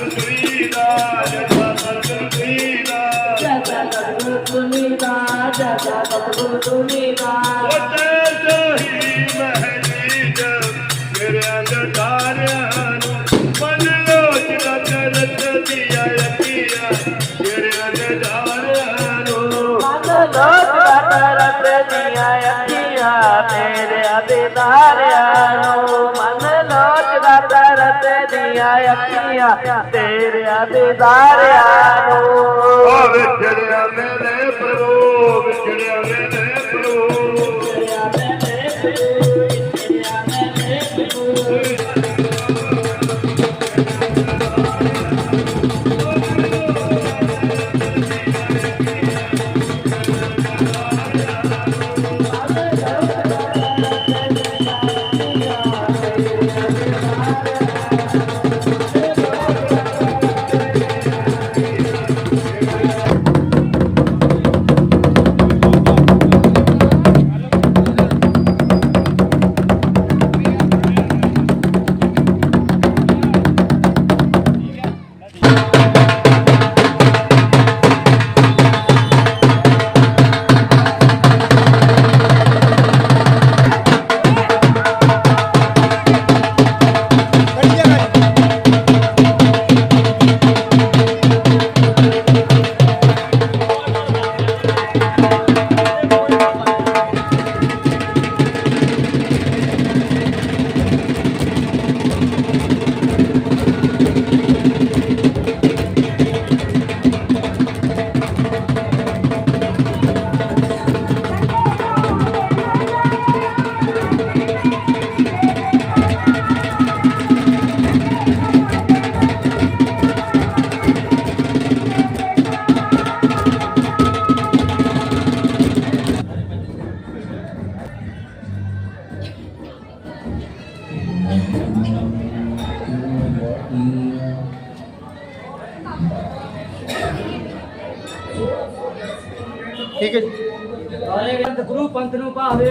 Thank you. ਅੱਖੀਆਂ ਤੇਰਿਆਂ ਦੀਦਾਰਿਆਂ ਨੂੰ। ਓ ਵਿਛੜਿਆ ਮੈਨੇ ਪ੍ਰਭੂ ਵਿਛੜਿਆ ਮੈਨੇ ਪ੍ਰਭੂ। ਠੀਕ ਹੈ ਜੀ। ਗੁਰੂ ਪੰਥ ਨੂੰ ਭਾਵੇ।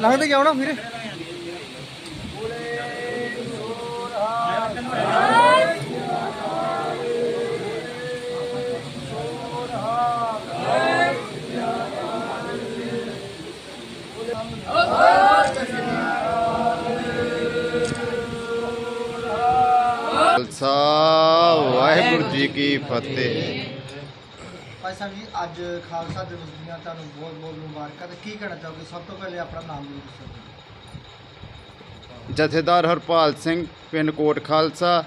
ਲੰਘਦੇ ਕਿਉਂ ਨਾ ਵੀਰੇ? ਖਾਲਸਾ ਵਾਹਿਗੁਰੂ ਜੀ ਕੀ ਫਤਿਹ। ਭਾਈ ਸਾਹਿਬ ਜੀ, ਅੱਜ ਖਾਲਸਾ ਦਿਵਸ ਦੀਆਂ ਤੁਹਾਨੂੰ ਬਹੁਤ ਬਹੁਤ ਮੁਬਾਰਕਾਂ ਤੇ ਕੀ ਕਹਿਣਾ ਚਾਹੋਗੇ? ਸਭ ਤੋਂ ਪਹਿਲੇ ਆਪਣਾ ਨਾਮ ਜ਼ਰੂਰ ਦੱਸੋ ਜਥੇਦਾਰ ਹਰਪਾਲ ਸਿੰਘ, ਪਿੰਡ ਕੋਟ ਖਾਲਸਾ,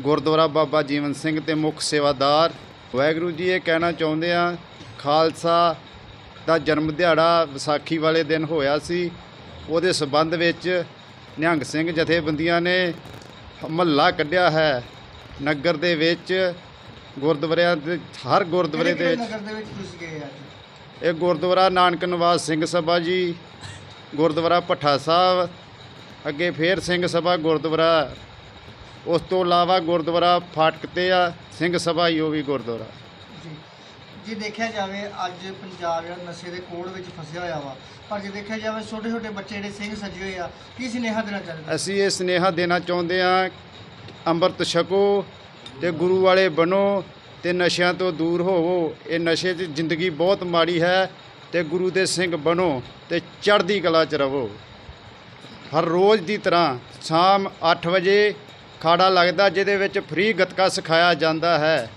ਗੁਰਦੁਆਰਾ ਬਾਬਾ ਜੀਵਨ ਸਿੰਘ ਤੇ ਮੁੱਖ ਸੇਵਾਦਾਰ। ਵਾਹਿਗੁਰੂ ਜੀ, ਇਹ ਕਹਿਣਾ ਚਾਹੁੰਦੇ ਆ ਖਾਲਸਾ ਦਾ ਜਨਮ ਦਿਹਾੜਾ ਵਿਸਾਖੀ ਵਾਲੇ ਦਿਨ ਹੋਇਆ ਸੀ। ਉਹਦੇ ਸਬੰਧ ਵਿੱਚ ਨਿਹੰਗ ਸਿੰਘ ਜਥੇਬੰਦੀਆਂ ਨੇ ਮਹੱਲਾ ਕੱਢਿਆ ਹੈ। ਨਗਰ ਦੇ ਵਿੱਚ ਗੁਰਦੁਆਰਿਆਂ ਦੇ ਹਰ ਗੁਰਦੁਆਰੇ ਦੇ ਵਿੱਚ ਨਗਰ ਦੇ ਵਿੱਚ ਤੁਸੀਂ ਗਏ ਅੱਜ? ਇਹ ਗੁਰਦੁਆਰਾ ਨਾਨਕ ਨਿਵਾਸ ਸਿੰਘ ਸਭਾ ਜੀ ਗੁਰਦੁਆਰਾ ਭੱਠਾ ਸਾਹਿਬ ਅੱਗੇ ਫੇਰ ਸਿੰਘ ਸਭਾ ਗੁਰਦੁਆਰਾ ਉਸ ਤੋਂ ਇਲਾਵਾ ਗੁਰਦੁਆਰਾ ਫਾਟਕ ਤੇ ਆ ਸਿੰਘ ਸਭਾ ਹੀ ਉਹ ਵੀ ਗੁਰਦੁਆਰਾ। ਜੀ। ਜੇ ਦੇਖਿਆ ਜਾਵੇ ਅੱਜ ਪੰਜਾਬ ਜਿਹੜਾ ਨਸ਼ੇ ਦੇ ਕੋੜ ਵਿੱਚ ਫਸਿਆ ਹੋਇਆ ਵਾ ਪਰ ਜੇ ਦੇਖਿਆ ਜਾਵੇ ਛੋਟੇ ਛੋਟੇ ਬੱਚੇ ਜਿਹੜੇ ਸਿੰਘ ਸੱਜੇ ਹੋਏ ਆ ਕੀ ਸੁਨੇਹਾ ਦੇਣਾ ਚਾਹੁੰਦੇ ਅਸੀਂ ਇਹ ਸੁਨੇਹਾ ਦੇਣਾ ਚਾਹੁੰਦੇ ਆ ਅੰਮ੍ਰਿਤ ਛਕੋ ਤੇ ਗੁਰੂ ਵਾਲੇ ਬਣੋ ਤੇ ਨਸ਼ਿਆਂ ਤੋਂ ਦੂਰ ਹੋਵੋ। ਇਹ ਨਸ਼ੇ ਦੀ ਜ਼ਿੰਦਗੀ ਬਹੁਤ ਮਾੜੀ ਹੈ ਤੇ ਗੁਰੂ ਦੇ ਸਿੰਘ ਬਣੋ ਤੇ ਚੜ੍ਹਦੀ ਕਲਾ ਚ ਰਹੋ ਹਰ ਰੋਜ਼ ਦੀ ਤਰ੍ਹਾਂ ਸ਼ਾਮ 8 ਵਜੇ ਖਾੜਾ ਲੱਗਦਾ, ਜਿਹਦੇ ਵਿੱਚ ਫ੍ਰੀ ਗੱਤਕਾ ਸਿਖਾਇਆ ਜਾਂਦਾ ਹੈ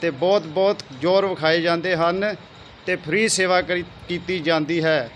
ਤੇ ਬਹੁਤ ਬਹੁਤ ਜ਼ੋਰ ਵਿਖਾਏ ਜਾਂਦੇ ਹਨ ਤੇ ਫ੍ਰੀ ਸੇਵਾ ਕਰੀ- ਕੀਤੀ ਜਾਂਦੀ ਹੈ।